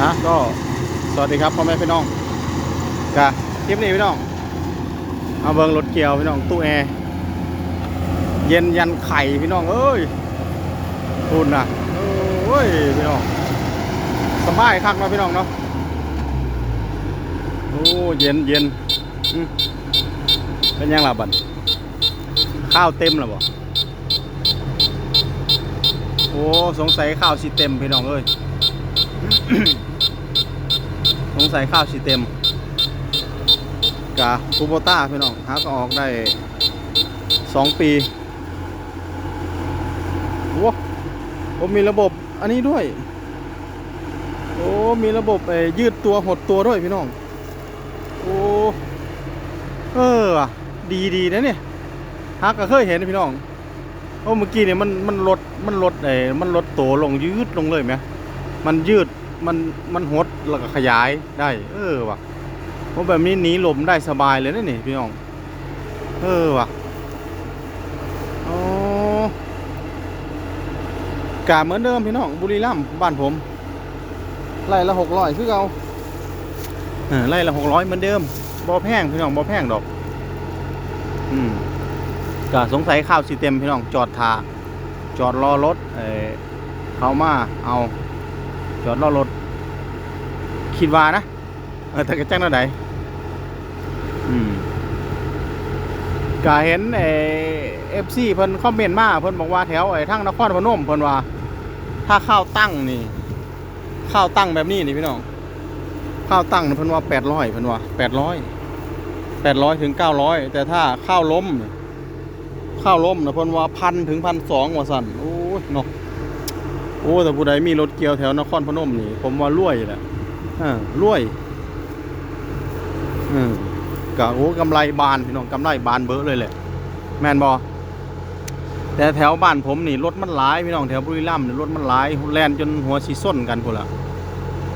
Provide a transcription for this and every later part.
ฮะก็สวัสดีครับพ่อแม่พี่น้องกะคลิปนี้พี่น้องเอาเบิงรถเกี่ยวพี่น้องตู้แอร์เย็นยันไข่พี่น้องเอ้ยคุณนะโอ้ยพี่น้องสบายคักนะพี่น้องเนาะโอ้เย็นเย็นเป็นยังล่ะบัดข้าวเต็มแล้วบ่โอ้สงสัยข้าวสิเต็มพี่น้องเอ้ย สงสัยข้าวสีเต็มกะคูโบต้าพี่น้องหาก็ออกได้สองปีโอ้ผมมีระบบอันนี้ด้วย โอ้ มีระบบไอ้ยืดตัวหดตัวด้วยพี่น้อง โอ้ เออ ดีดีนะเนี่ยฮักก็เคยเห็นพี่น้องโอ้เมื่อกี้เนี่ยมันมันลดมันลดไอ้มันลดตัวลงยืดลงเลยไหมมันยืด มันมันหดแล้วก็ขยายได้ เออว่ะเพราะแบบนี้หนีลมได้สบายเลยนะนี่พี่น้อง เออว่ะอ๋อกาเหมือนเดิมพี่น้องบุรีรัมย์บ้านผมไล่ละหกร้อยคือเอาเออไล่ละหกร้อยเหมือนเดิมบ่แพงพี่น้องบ่แพงดอก อืมกะสงสัยข้าวสีเต็มพี่น้องจอดทาจอดรอรถเออเขามาเอา จอดรอรถ คิดว่านะ เออแต่กระแจ้งนั่นใดอืมก็เห็นเอเอฟซีเพิ่นคอมเมนต์มาเพิ่นบอกว่าแถวไอ้ทั้งนครพนมเพิ่นว่า ถ้าข้าวตั้งนี่ข้าวตั้งแบบนี้นี่พี่น้องข้าวตั้งนะเพิ่นว่าแปดร้อยเพิ่นว่าแปดร้อยแปดร้อยถึงเก้าร้อยแต่ถ้าข้าวล้มข้าวล้มนะเพิ่นว่าพันถึงพันสองว่าสั่นโอ้ยเนาะ โอ้แต่ผู้ใดมีรถเกียวแถวนครพนมนี่ ผมว่ารวยแหละอ่ารวยอืมกะโอ้กำไรบานพี่น้องกำไรบานเบ้อเลยแหละแมนบอแต่แถวบ้านผมนี่รถมันหลายพี่น้องแถวบุรีรัมย์นี่รถมันหลายแล่นจนหัวสีส้นกันพุ่นละ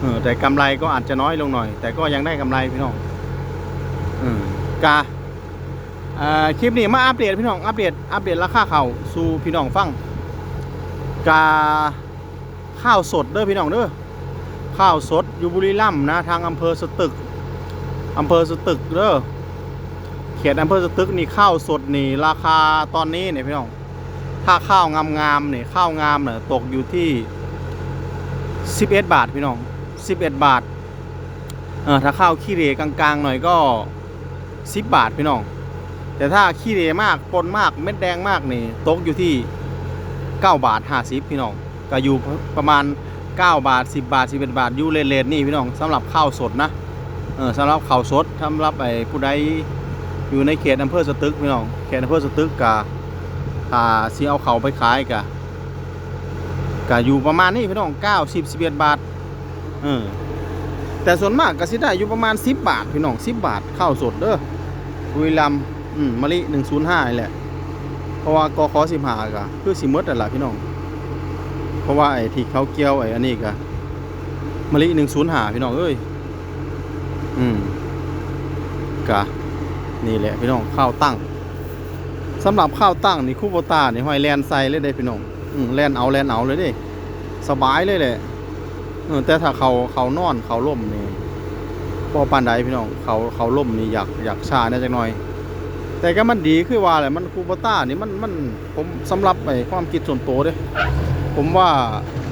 เออแต่กำไรก็อาจจะน้อยลงหน่อย แต่ก็ยังได้กำไรพี่น้องอืมกาอ่าคลิปนี้มาอัปเดตพี่น้องอัปเดตอัปเดตราคาเขาสู่พี่น้องฟังกา ข้าวสดเด้อพี่น้องเด้อข้าวสดอยู่บุรีรัมย์นะทางอำเภอสตึกอำเภอสตึกเด้อเขตอำเภอสตึกนี่ข้าวสดนี่ราคาตอนนี้เนี่ยพี่น้องถ้าข้าวงามๆเนี่ยข้าวงามเนี่ยตกอยู่ที่ 11 บาทพี่น้อง 11 บาทเออถ้าข้าวขี้เหร่กลางๆหน่อยก็ 10 บาทพี่น้อง แต่ถ้าขี้เหร่มากปนมากเม็ดแดงมากนี่ตกอยู่ที่ 9 บาท 50 พี่น้อง ก็อยู่ประมาณ 9 บาท 10 บาท 11 บาทอยู่เลนๆนี่พี่น้องสำหรับข้าวสดนะเออสำหรับข้าวสดสำหรับไอ้ผู้ใดอยู่ในเขตอำเภอสตึกพี่น้องเขตอำเภอสตึกกะถ้าสิเอาเขาไปขายกะกะอยู่ประมาณนี้พี่น้อง9 10 11 บาทเออแต่ส่วนมากก็สิได้อยู่ประมาณ 10 บาทพี่น้อง10 บาทข้าวสดเด้อบุรีรัมอืมมะลิ105นี่แหละเพราะว่ากคสิบหากะคือสิมดนั่นแหละพี่น้อง เพราะว่าไอ้ที่เขาเกี่ยวไอ้อันนี้กะมะลิหนึ่งศูนย์หาพี่น้องเอ้ย อืมกะนี่แหละพี่น้องข้าวตั้งสำหรับข้าวตั้งนี่คู่โบตานี่ห้อยแลนใส่เลยเด้พี่น้องอืมแลนเอาแลนเอาเลยเด้สบายเลยแหละเออแต่ถ้าเขาเขานอนเขาล่มนี่พอปานใดพี่น้องเขาเขาล่มนี่อยากอยากชาเนี่ยจักหน่อย แต่ก็มันดีคือว่าแหละมันคูโบต้านี่มันมันผมสำหรับไอ้ความคิดส่วนตัวเด้ ผมว่า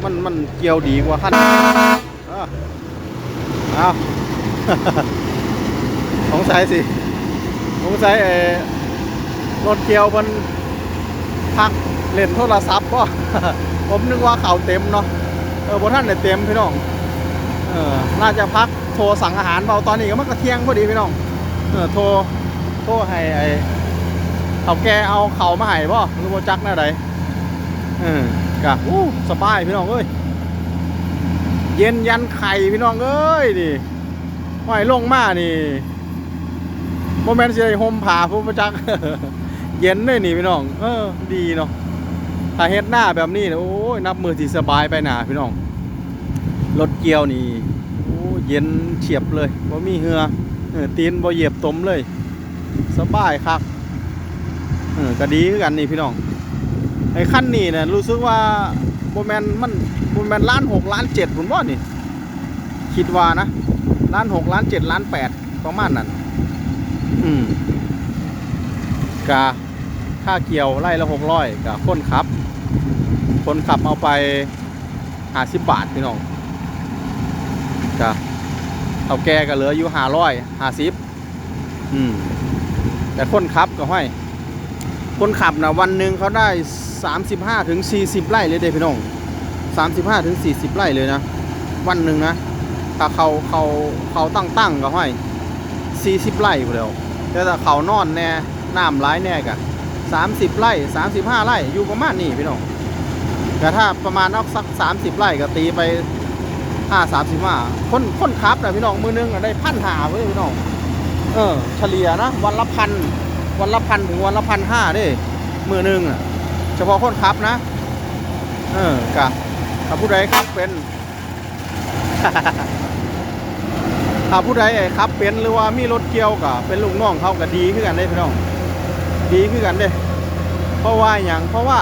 มันมันเกี่ยวดีกว่าคันอะเอาสงสัยสิสงสัยไอ้รถเกี่ยวมันพักเล่นโทรศัพท์ป่ะผมนึกว่าเข่าเต็มเนาะเออบนท่านเนี่ยเต็มพี่น้องเออน่าจะพักโทรสั่งอาหารเบาตอนนี้ก็มันก็เที่ยงพอดีพี่น้องเออโทรโทษให้ไอ้เขาแกเอาเข่ามาให้บ่หรือว่าจักแน่ใดเออ กะอู้สบายพี่น้องเอ้ยเย็นยันไข่พี่น้องเอ้ยนี่ห้อยลงมานี่โมเมนต์สิได้ห่มผ้าผู้ประจักเย็นเลยนี่พี่น้อง เออ ดีเนาะถ้าเฮ็ดหน้าแบบนี้นะโอ้ยนับมือที่สบายไปหนาพี่น้องรถเกียวนี่โอ้เย็นเฉียบเลยว่ามีเหือเออตีนบ่เหยียบตมเลย สบายครับเออก็ดีคือกันนี่พี่น้อง ไอ้ขั้นนี้เนี่ยรู้สึกว่าโบแมนมันโบแมนล้านหกล้านเจ็ดผมว่านี่ คิดว่านะล้านหกล้านเจ็ดล้านแปดประมาณนั้น อืมกะค่าเกี่ยวไล่ละหกร้อยกะคนขับ คนขับเอาไปห้าสิบบาทพี่น้องกะเอาแกก็เหลืออยู่ห้าร้อยห้าสิบอืมแต่คนขับก็ห้อย คนขับนะวันหนึ่งเขาได้ 35ถึง40 ไร่เลยเด้พี่น้อง35ถึง40 ไร่เลยนะ วันหนึ่งนะถ้าเขาเขาเขาตั้งตั้งก็ให้40 ไร่ไปแล้วแต่ถ้าเขานอนแน่น้ำร้ายแน่กะ30 ไร่ 35 ไร่อยู่ประมาณนี้พี่น้องแต่ถ้าประมาณเอาสัก 30 ไร่ก็ตีไป5 35คนคนขับนะพี่น้องมือนึงอะได้พันหาเว้ยพี่น้องเออ เฉลี่ยนะ วันละพันวันละพันถึงวันละพันห้าเด้มือหนึ่งอะ เฉพาะคนขับนะ เออกะถ้าผู้ใดครับเป็นถ้าผู้ใดครับเป็นหรือว่ามีรถเกี่ยวกะเป็นลูกน้องเขาก็ดีขึ้นกันได้พี่น้อง ดีขึ้นกันเด้เพราะว่าอย่างเพราะว่า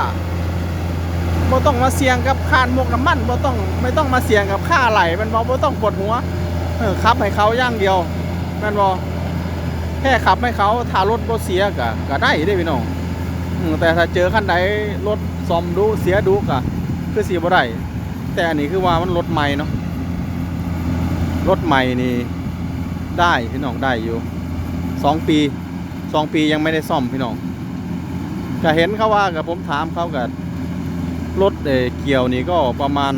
บ่ต้องมาเสี่ยงกับค่าหมกน้ำมันบ่ต้องไม่ต้องมาเสี่ยงกับค่าไหลมันบ่บ่ต้องปวดหัวเออขับให้เขาย่างเดียวแม่นบ่แค่ขับให้เขาถ้ารถบ่เสียก็ก็ได้ได้พี่น้อง แต่ถ้าเจอคันใดรถซ่อมดูเสียดูก็คือสิบ่ได้แต่อันนี้คือว่ามันรถใหม่เนาะรถใหม่นี่ได้พี่น้องได้อยู่สองปีสองปียังไม่ได้ซ่อมพี่น้องก็เห็นเขาว่ากับผมถามเขากับรถเอ่อเกี่ยวนี่ก็ประมาณ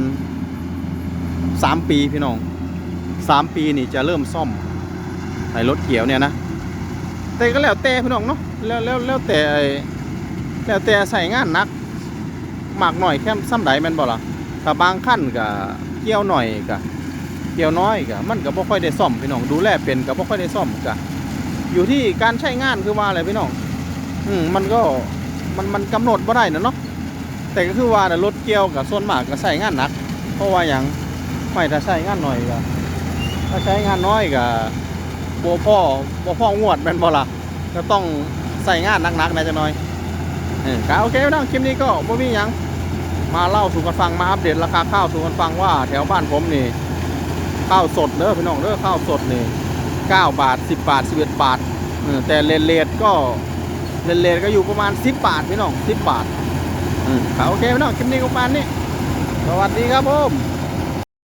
สามปีพี่น้องสามปีนี่จะเริ่มซ่อมไอ้รถเขียวเนี่ยนะแต่ก็แล้วแต่พี่น้องเนาะแล้วแล้วแล้วแต่ แล้วแต่ใส่งานหนักมากหน่อยแค่ซ้ำใดแม่นบ่ล่ะถ้าบางขั้นก็เกี่ยวหน่อยก็เกี่ยวน้อยก็มันก็บ่ค่อยได้ซ่อมพี่น้องดูแลเป็นก็บ่ค่อยได้ซ่อมก็อยู่ที่การใช้งานคือว่าอะไรพี่น้องอืมมันก็มันมันกำหนดบ่ได้นะเนาะแต่ก็คือว่าน่ะรถเกี่ยวกับส่วนมากก็ใส่งานหนัก เพราะว่าหยังไม่ถ้าใช้งานหน่อยก็ถ้าใช้งานน้อยก็บ่พ่อบ่พ่องวดแม่นบ่ล่ะก็ต้องใส่งานหนักๆหน่อยจังหน่อย ก็โอเคพี่น้องคลิปนี้ก็บ่มียัง มาเล่าสู่กันฟังมาอัปเดตราคาข้าวสู่กันฟังว่าแถวบ้านผมนี่ ข้าวสดเด้อพี่น้องเด้อข้าวสดนี่9บาท10บาท11บาทเออแต่เลนเลทก็เลนเลทก็อยู่ประมาณ10บาทพี่น้อง10บาทก็โอเคพี่น้องคลิปนี้ก็ประมาณนี้สวัสดีครับผม